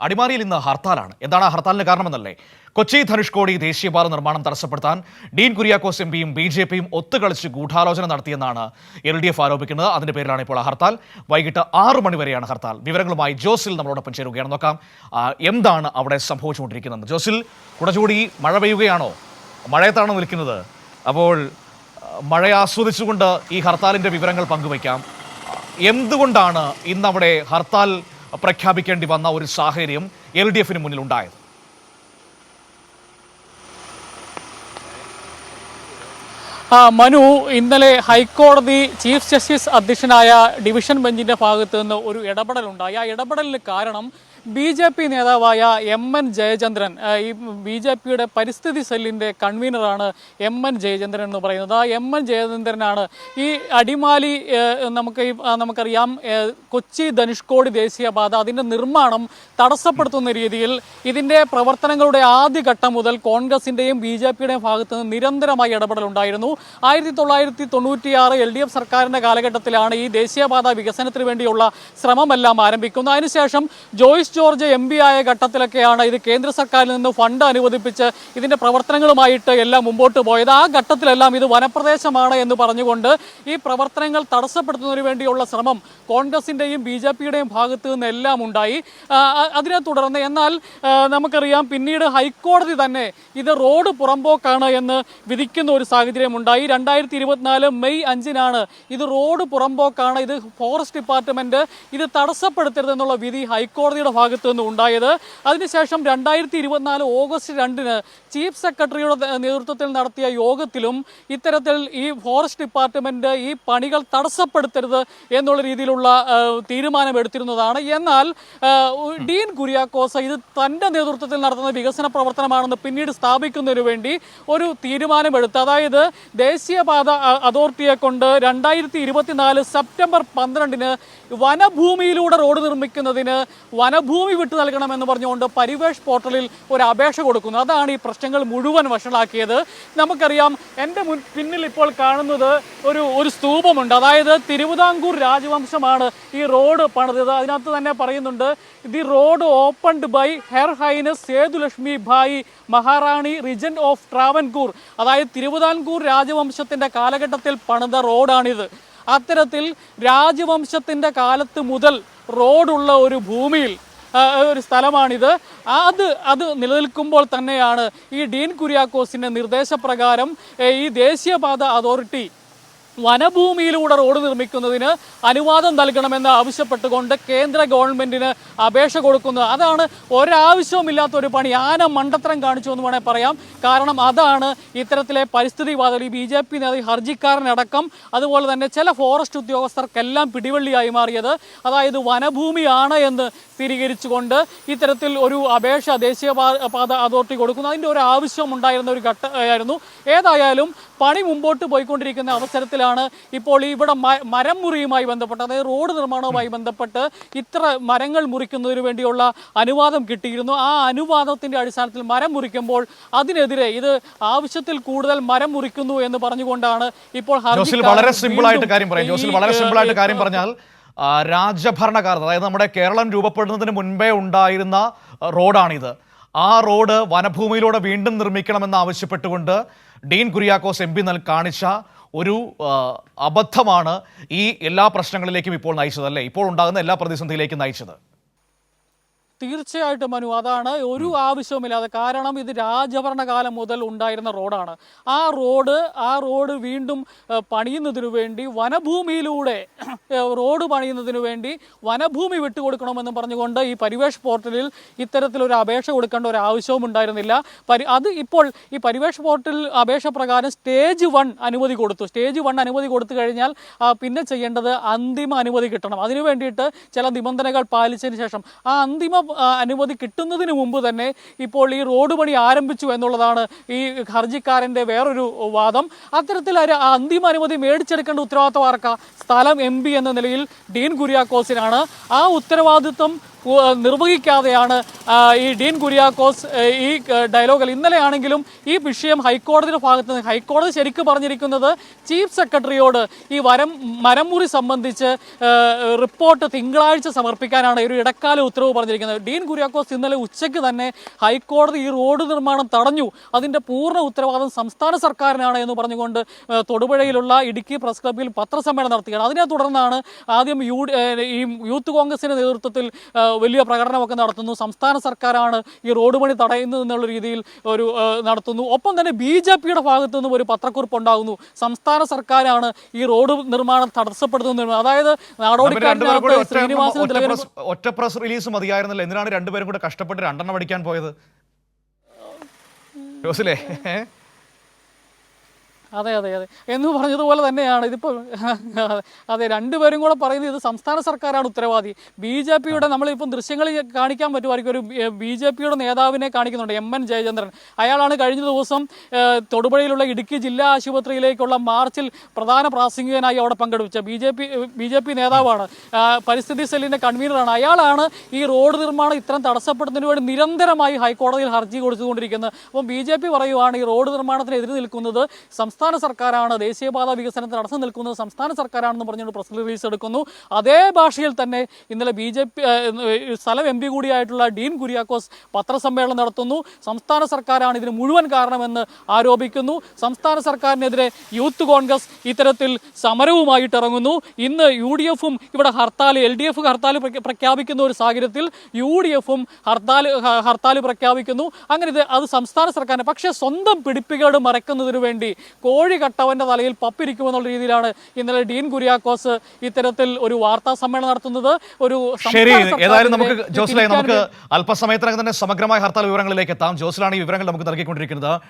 അടിമാലിയിൽ ഇന്ന് ഹർത്താലാണ്. എന്താണ് ആ ഹർത്താലിന് കാരണമെന്നല്ലേ? കൊച്ചി ധനുഷ്കോടി ദേശീയപാത നിർമ്മാണം തടസ്സപ്പെടുത്താൻ ഡീൻ കുര്യാക്കോസ് എം പിയും ബി ജെ പിയും ഒത്തുകളിച്ച് ഗൂഢാലോചന നടത്തിയെന്നാണ് എൽ ഡി എഫ് ആരോപിക്കുന്നത്. അതിന്റെ പേരിലാണ് ഇപ്പോൾ ഹർത്താൽ. വൈകിട്ട് ആറ് മണിവരെയാണ് ഹർത്താൽ. വിവരങ്ങളുമായി ജോസിൽ നമ്മളോടൊപ്പം ചേരുകയാണ്. നോക്കാം എന്താണ് അവിടെ സംഭവിച്ചുകൊണ്ടിരിക്കുന്നത്? ജോസിൽ കുടചൂടി മഴ പെയ്യുകയാണോ? മഴയത്താണോ നിൽക്കുന്നത്. അപ്പോൾ മഴ ആസ്വദിച്ചുകൊണ്ട് ഈ ഹർത്താലിന്റെ വിവരങ്ങൾ പങ്കുവയ്ക്കാം. എന്തുകൊണ്ടാണ് ഇന്നവിടെ ഹർത്താൽ പ്രഖ്യാപിക്കേണ്ടി വന്ന ഒരു സാഹചര്യം എൽ ഡി എഫിന് മുന്നിൽ ഉണ്ടായത് മനു ഇന്നലെ ഹൈക്കോടതി ചീഫ് ജസ്റ്റിസ് അധ്യക്ഷനായ ഡിവിഷൻ ബെഞ്ചിന്റെ ഭാഗത്ത് നിന്ന് ഒരു ഇടപെടലുണ്ടായി. ആ ഇടപെടലിന് കാരണം ബി ജെ പി നേതാവായ എം എൻ ജയചന്ദ്രൻ ഈ ബി ജെ പിയുടെ പരിസ്ഥിതി സെല്ലിന്റെ കൺവീനറാണ് എം എൻ ജയചന്ദ്രൻ എന്ന് പറയുന്നത്. ആ എം എൻ ജയചന്ദ്രനാണ് ഈ അടിമാലി നമുക്ക് നമുക്കറിയാം കൊച്ചി ധനുഷ്കോടി ദേശീയപാത അതിന്റെ നിർമ്മാണം തടസ്സപ്പെടുത്തുന്ന രീതിയിൽ ഇതിന്റെ പ്രവർത്തനങ്ങളുടെ ആദ്യഘട്ടം മുതൽ കോൺഗ്രസിന്റെയും ബി ജെ പിയുടെയും ഭാഗത്ത് നിന്ന് നിരന്തരമായി ഇടപെടലുണ്ടായിരുന്നു. ആയിരത്തി തൊള്ളായിരത്തി തൊണ്ണൂറ്റിയാറ് എൽ ഡി എഫ് സർക്കാരിന്റെ കാലഘട്ടത്തിലാണ് ഈ ദേശീയപാത വികസനത്തിന് വേണ്ടിയുള്ള ശ്രമമെല്ലാം ആരംഭിക്കുന്നത്. അതിനുശേഷം ജോയിസ് ജോർജ് എം പി ആയ ഘട്ടത്തിലൊക്കെയാണ് ഇത് കേന്ദ്ര സർക്കാരിൽ നിന്ന് ഫണ്ട് അനുവദിപ്പിച്ച് ഇതിന്റെ പ്രവർത്തനങ്ങളുമായിട്ട് എല്ലാം മുമ്പോട്ട് പോയത്. ആ ഘട്ടത്തിലെല്ലാം ഇത് വനപ്രദേശമാണ് എന്ന് പറഞ്ഞുകൊണ്ട് ഈ പ്രവർത്തനങ്ങൾ തടസ്സപ്പെടുത്തുന്നതിന് വേണ്ടിയുള്ള ശ്രമം കോൺഗ്രസിന്റെയും ബി ജെ പിയുടെയും ഭാഗത്ത് നിന്നെല്ലാം ഉണ്ടായി. അതിനെ തുടർന്ന് എന്നാൽ നമുക്കറിയാം പിന്നീട് ഹൈക്കോടതി തന്നെ ഇത് റോഡ് പുറമ്പോക്കാണ് എന്ന് വിധിക്കുന്ന ഒരു സാഹചര്യം ഉണ്ടായി. രണ്ടായിരത്തി ഇരുപത്തിനാല് മെയ് അഞ്ചിനാണ് ഇത് റോഡ് പുറമ്പോക്കാണ് ഇത് ഫോറസ്റ്റ് ഡിപ്പാർട്ട്മെന്റ് ഇത് തടസ്സപ്പെടുത്തരുതെന്നുള്ള വിധി ഹൈക്കോടതിയുടെ ഭാഗത്ത് നിന്ന് ഉണ്ടായത്. അതിനുശേഷം രണ്ടായിരത്തി ഇരുപത്തിനാല് ഓഗസ്റ്റ് രണ്ടിന് ചീഫ് സെക്രട്ടറിയുടെ നേതൃത്വത്തിൽ നടത്തിയ യോഗത്തിലും ഇത്തരത്തിൽ ഈ ഫോറസ്റ്റ് ഡിപ്പാർട്ട്മെന്റ് ഈ പണികൾ തടസ്സപ്പെടുത്തരുത് എന്നുള്ള രീതിയിലുള്ള തീരുമാനം എടുത്തിരുന്നതാണ് എന്നാൽ ഡീൻ കുര്യാക്കോസ് ഇത് തന്റെ നേതൃത്വത്തിൽ നടത്തുന്ന വികസന പ്രവർത്തനമാണെന്ന് പിന്നീട് സ്ഥാപിക്കുന്നതിന് വേണ്ടി ഒരു തീരുമാനമെടുത്ത്. അതായത് ദേശീയപാത അതോറിറ്റിയെ കൊണ്ട് രണ്ടായിരത്തി ഇരുപത്തിനാല് സെപ്റ്റംബർ പന്ത്രണ്ടിന് വനഭൂമിയിലൂടെ റോഡ് നിർമ്മിക്കുന്നതിന് വനഭൂമി വിട്ടു നൽകണമെന്ന് പറഞ്ഞുകൊണ്ട് പരിവേഷ് പോർട്ടലിൽ ഒരു അപേക്ഷ കൊടുക്കുന്നു. അതാണ് ഈ പ്രശ്നങ്ങൾ മുഴുവൻ വഷളാക്കിയത്. നമുക്കറിയാം എന്റെ മുൻ പിന്നിൽ ഇപ്പോൾ കാണുന്നത് ഒരു ഒരു സ്തൂപമുണ്ട്. അതായത് തിരുവിതാംകൂർ രാജവംശമാണ് ഈ റോഡ് പണിതത്. അതിനകത്ത് തന്നെ പറയുന്നുണ്ട് the road opened by her highness Sethulakshmi Bayi Maharani regent of Travancore. അതായത് തിരുവിതാംകൂർ രാജവംശത്തിന്റെ കാലഘട്ടത്തിൽ പണിത റോഡാണിത്. അത്തരത്തിൽ രാജവംശത്തിന്റെ കാലത്ത് മുതൽ റോഡുള്ള ഒരു ഭൂമിയിൽ ഒരു സ്ഥലമാണിത്. അത് അത് നിലനിൽക്കുമ്പോൾ തന്നെയാണ് ഈ ഡീൻ കുര്യാക്കോസിന്റെ നിർദ്ദേശപ്രകാരം ഈ ദേശീയപാത അതോറിറ്റി വനഭൂമിയിലൂടെ റോഡ് നിർമ്മിക്കുന്നതിന് അനുവാദം നൽകണമെന്ന് ആവശ്യപ്പെട്ടുകൊണ്ട് കേന്ദ്ര ഗവൺമെന്റിന് അപേക്ഷ കൊടുക്കുന്നത് അതാണ് ഒരാവശ്യവുമില്ലാത്ത ഒരു പണി. ആന മണ്ടത്തരം കാണിച്ചു എന്ന് വേണേൽ പറയാം. കാരണം അതാണ് ഇത്തരത്തിലെ പരിസ്ഥിതിവാദം ഈ ബി ജെ പി നേതാവ് ഹർജിക്കാരനടക്കം അതുപോലെ തന്നെ ചില ഫോറസ്റ്റ് ഉദ്യോഗസ്ഥർക്കെല്ലാം പിടിവള്ളിയായി മാറിയത്. അതായത് വനഭൂമിയാണ് എന്ന് സ്ഥിരീകരിച്ചുകൊണ്ട് ഇത്തരത്തിൽ ഒരു അപേക്ഷ ദേശീയ പാത അതോറിറ്റി കൊടുക്കുന്നു. അതിന്റെ ഒരു ആവശ്യം ഉണ്ടായിരുന്ന ഒരു ഘട്ടമായിരുന്നു ഏതായാലും പണി മുമ്പോട്ട് പോയിക്കൊണ്ടിരിക്കുന്ന അവസരത്തിലാണ് ഇപ്പോൾ ഇവിടെ മരം മുറിയുമായി ബന്ധപ്പെട്ട് അതായത് റോഡ് നിർമ്മാണവുമായി ബന്ധപ്പെട്ട് ഇത്ര മരങ്ങൾ മുറിക്കുന്നതിന് വേണ്ടിയുള്ള അനുവാദം കിട്ടിയിരുന്നു. ആ അനുവാദത്തിന്റെ അടിസ്ഥാനത്തിൽ മരം മുറിക്കുമ്പോൾ അതിനെതിരെ ഇത് ആവശ്യത്തിൽ കൂടുതൽ മരം മുറിക്കുന്നു എന്ന് പറഞ്ഞുകൊണ്ടാണ് ഇപ്പോൾ വളരെ സിമ്പിൾ ആയിട്ട് കാര്യം പറയാം. ജോസിൽ വളരെ സിമ്പിൾ ആയിട്ട് കാര്യം പറഞ്ഞാൽ രാജഭരണകാലത്ത് അതായത് നമ്മുടെ കേരളം രൂപപ്പെടുന്നതിന് മുൻപേ ഉണ്ടായിരുന്ന റോഡാണിത്. ആ റോഡ് വനഭൂമിയിലൂടെ വീണ്ടും നിർമ്മിക്കണമെന്ന് ആവശ്യപ്പെട്ടുകൊണ്ട് ഡീൻ കുര്യാക്കോസ് എം പി നൽ കാണിച്ച ഒരു അബദ്ധമാണ് ഈ എല്ലാ പ്രശ്നങ്ങളിലേക്കും ഇപ്പോൾ നയിച്ചത് അല്ലേ? ഇപ്പോൾ ഉണ്ടാകുന്ന എല്ലാ പ്രതിസന്ധിയിലേക്കും നയിച്ചത്. തീർച്ചയായിട്ടും മനു അതാണ് ഒരു ആവശ്യവുമില്ലാതെ. കാരണം ഇത് രാജഭരണകാലം മുതൽ ഉണ്ടായിരുന്ന റോഡാണ്. ആ റോഡ് ആ റോഡ് വീണ്ടും പണിയുന്നതിനു വേണ്ടി വനഭൂമിയിലൂടെ റോഡ് പണിയുന്നതിനു വേണ്ടി വനഭൂമി വിട്ടുകൊടുക്കണമെന്ന് പറഞ്ഞുകൊണ്ട് ഈ പരിവേഷ് പോർട്ടലിൽ ഇത്തരത്തിലൊരു അപേക്ഷ കൊടുക്കേണ്ട ഒരു ആവശ്യവും ഉണ്ടായിരുന്നില്ല. പരി അത് ഇപ്പോൾ ഈ പരിവേഷ് പോർട്ടൽ അപേക്ഷ പ്രകാരം സ്റ്റേജ് വൺ അനുമതി കൊടുത്തു. സ്റ്റേജ് വൺ അനുമതി കൊടുത്തു കഴിഞ്ഞാൽ പിന്നെ ചെയ്യേണ്ടത് അന്തിമ അനുമതി കിട്ടണം. അതിനു വേണ്ടിയിട്ട് ചില നിബന്ധനകൾ പാലിച്ചതിന് ശേഷം ആ അന്തിമ അനുമതി കിട്ടുന്നതിന് മുമ്പ് തന്നെ ഇപ്പോൾ ഈ റോഡ് പണി ആരംഭിച്ചു എന്നുള്ളതാണ് ഈ ഹർജിക്കാരന്റെ വേറൊരു വാദം. അത്തരത്തിൽ അന്തിമ അനുമതി മേടിച്ചെടുക്കേണ്ട ഉത്തരവാദിത്വം ആർക്കാ? സ്ഥലം എം എന്ന നിലയിൽ ഡീൻ കുര്യാക്കോസിനാണ്. ആ ഉത്തരവാദിത്വം നിർവഹിക്കാതെയാണ് ഈ ഡീൻ കുര്യാക്കോസ് ഈ ഡയലോഗിൽ ഇന്നലെയാണെങ്കിലും ഈ വിഷയം ഹൈക്കോടതിയുടെ ഭാഗത്ത് നിന്ന് ഹൈക്കോടതി ശരിക്കും പറഞ്ഞിരിക്കുന്നത് ചീഫ് സെക്രട്ടറിയോട് ഈ വരം മരംമുറി സംബന്ധിച്ച് റിപ്പോർട്ട് തിങ്കളാഴ്ച സമർപ്പിക്കാനാണ് ഒരു ഇടക്കാല ഉത്തരവ് പറഞ്ഞിരിക്കുന്നത്. ഡീൻ കുര്യാക്കോസ് ഇന്നലെ ഉച്ചയ്ക്ക് തന്നെ ഹൈക്കോടതി ഈ റോഡ് നിർമ്മാണം തടഞ്ഞു. അതിന്റെ പൂർണ ഉത്തരവാദിത്വം സംസ്ഥാന സർക്കാരിനാണ് എന്ന് പറഞ്ഞുകൊണ്ട് തൊടുപുഴയിലുള്ള ഇടുക്കി പ്രസ് ക്ലബ്ബിൽ പത്രസമ്മേളനം നടത്തുകയാണ്. അതിനെ തുടർന്നാണ് ആദ്യം യു ഈ യൂത്ത് കോൺഗ്രസിന്റെ നേതൃത്വത്തിൽ വലിയ പ്രകടനമൊക്കെ നടത്തുന്നു. സംസ്ഥാന സർക്കാരാണ് ഈ റോഡ് പണി തടയുന്നത് എന്നുള്ള രീതിയിൽ ഒരു നടത്തുന്നു. ഒപ്പം തന്നെ ബി ജെ പിയുടെ ഭാഗത്തു നിന്നും ഒരു പത്രക്കുറിപ്പ് ഉണ്ടാകുന്നു. സംസ്ഥാന സർക്കാരാണ് ഈ റോഡ് നിർമ്മാണം തടസ്സപ്പെടുത്തുന്നത്. അതായത് നാടോടിക്കാരനകത്ത് ഒറ്റ തിലകനും പ്രസ് ഒറ്റ പ്രസ് റിലീസ് മതിയായിരുന്നല്ലോ. എന്തിനാണ് രണ്ടുപേരും കൂടെ കഷ്ടപ്പെട്ട് രണ്ടെണ്ണം അടിക്കാൻ പോയത്? ജോസിലേ? അതെ അതെ അതെ. എന്ന് പറഞ്ഞതുപോലെ തന്നെയാണ്. ഇതിപ്പോൾ അതെ രണ്ടുപേരും കൂടെ പറയുന്നത് ഇത് സംസ്ഥാന സർക്കാരാണ് ഉത്തരവാദി. ബി ജെ പിയുടെ നമ്മളിപ്പം ദൃശ്യങ്ങളിൽ കാണിക്കാൻ പറ്റുമായിരിക്കും. ഒരു ബി ജെ പിയുടെ നേതാവിനെ കാണിക്കുന്നുണ്ട് എം എൻ ജയചന്ദ്രൻ. അയാളാണ് കഴിഞ്ഞ ദിവസം തൊടുപുഴയിലുള്ള ഇടുക്കി ജില്ലാ ആശുപത്രിയിലേക്കുള്ള മാർച്ചിൽ പ്രധാന പ്രാസംഗികനായി അവിടെ പങ്കെടുപ്പിച്ച B J P B J P നേതാവാണ്. പരിസ്ഥിതി സെല്ലിന്റെ കൺവീനറാണ്. അയാളാണ് ഈ റോഡ് നിർമ്മാണം ഇത്തരം തടസ്സപ്പെടുന്നതിന് വേണ്ടി നിരന്തരമായി ഹൈക്കോടതിയിൽ ഹർജി കൊടുത്തുകൊണ്ടിരിക്കുന്നത്. അപ്പം ബി ജെ പി പറയുവാണ് ഈ റോഡ് നിർമ്മാണത്തിന് എതിര് നിൽക്കുന്നത് സംസ്ഥാന സർക്കാരാണ്. ദേശീയപാത വികസനത്തിന് തടസ്സം നിൽക്കുന്നത് സംസ്ഥാന സർക്കാരാണെന്ന് പറഞ്ഞുകൊണ്ട് പ്രസ് റിലീസ് എടുക്കുന്നു. അതേ ഭാഷയിൽ തന്നെ ഇന്നലെ ബി ജെ പി സ്ഥലം എം പി കൂടിയായിട്ടുള്ള ഡീൻ കുര്യാക്കോസ് പത്രസമ്മേളനം നടത്തുന്നു. സംസ്ഥാന സർക്കാരാണ് ഇതിന് മുഴുവൻ കാരണമെന്ന് ആരോപിക്കുന്നു. സംസ്ഥാന സർക്കാരിനെതിരെ യൂത്ത് കോൺഗ്രസ് ഇത്തരത്തിൽ സമരവുമായിട്ട് ഇറങ്ങുന്നു. ഇന്ന് യു ഡി എഫും ഇവിടെ hartal L D F hartal പ്രഖ്യാപിക്കുന്ന ഒരു സാഹചര്യത്തിൽ യു ഡി എഫും ഹർത്താൽ ഹർത്താൽ പ്രഖ്യാപിക്കുന്നു. അങ്ങനെ ഇത് അത് സംസ്ഥാന സർക്കാരിന് പക്ഷേ സ്വന്തം പിടിപ്പുകേട് മറയ്ക്കുന്നതിന് വേണ്ടി കോഴി കട്ടവന്റെ തലയിൽ പപ്പിരിക്കുമെന്നുള്ള രീതിയിലാണ് ഇന്നലെ ഡീൻ കുര്യാക്കോസ് ഇത്തരത്തിൽ ഒരു വാർത്താ സമ്മേളനം നടത്തുന്നത്. ഒരു ശരി ഏതായാലും നമുക്ക് ജോസിലായി നമുക്ക് അല്പസമയത്തിനകം തന്നെ സമഗ്രമായ ഹർത്താൽ വിവരങ്ങളിലേക്ക് എത്താം. ജോസിലാണ് ഈ വിവരങ്ങൾ നമുക്ക് നൽകിക്കൊണ്ടിരിക്കുന്നത്.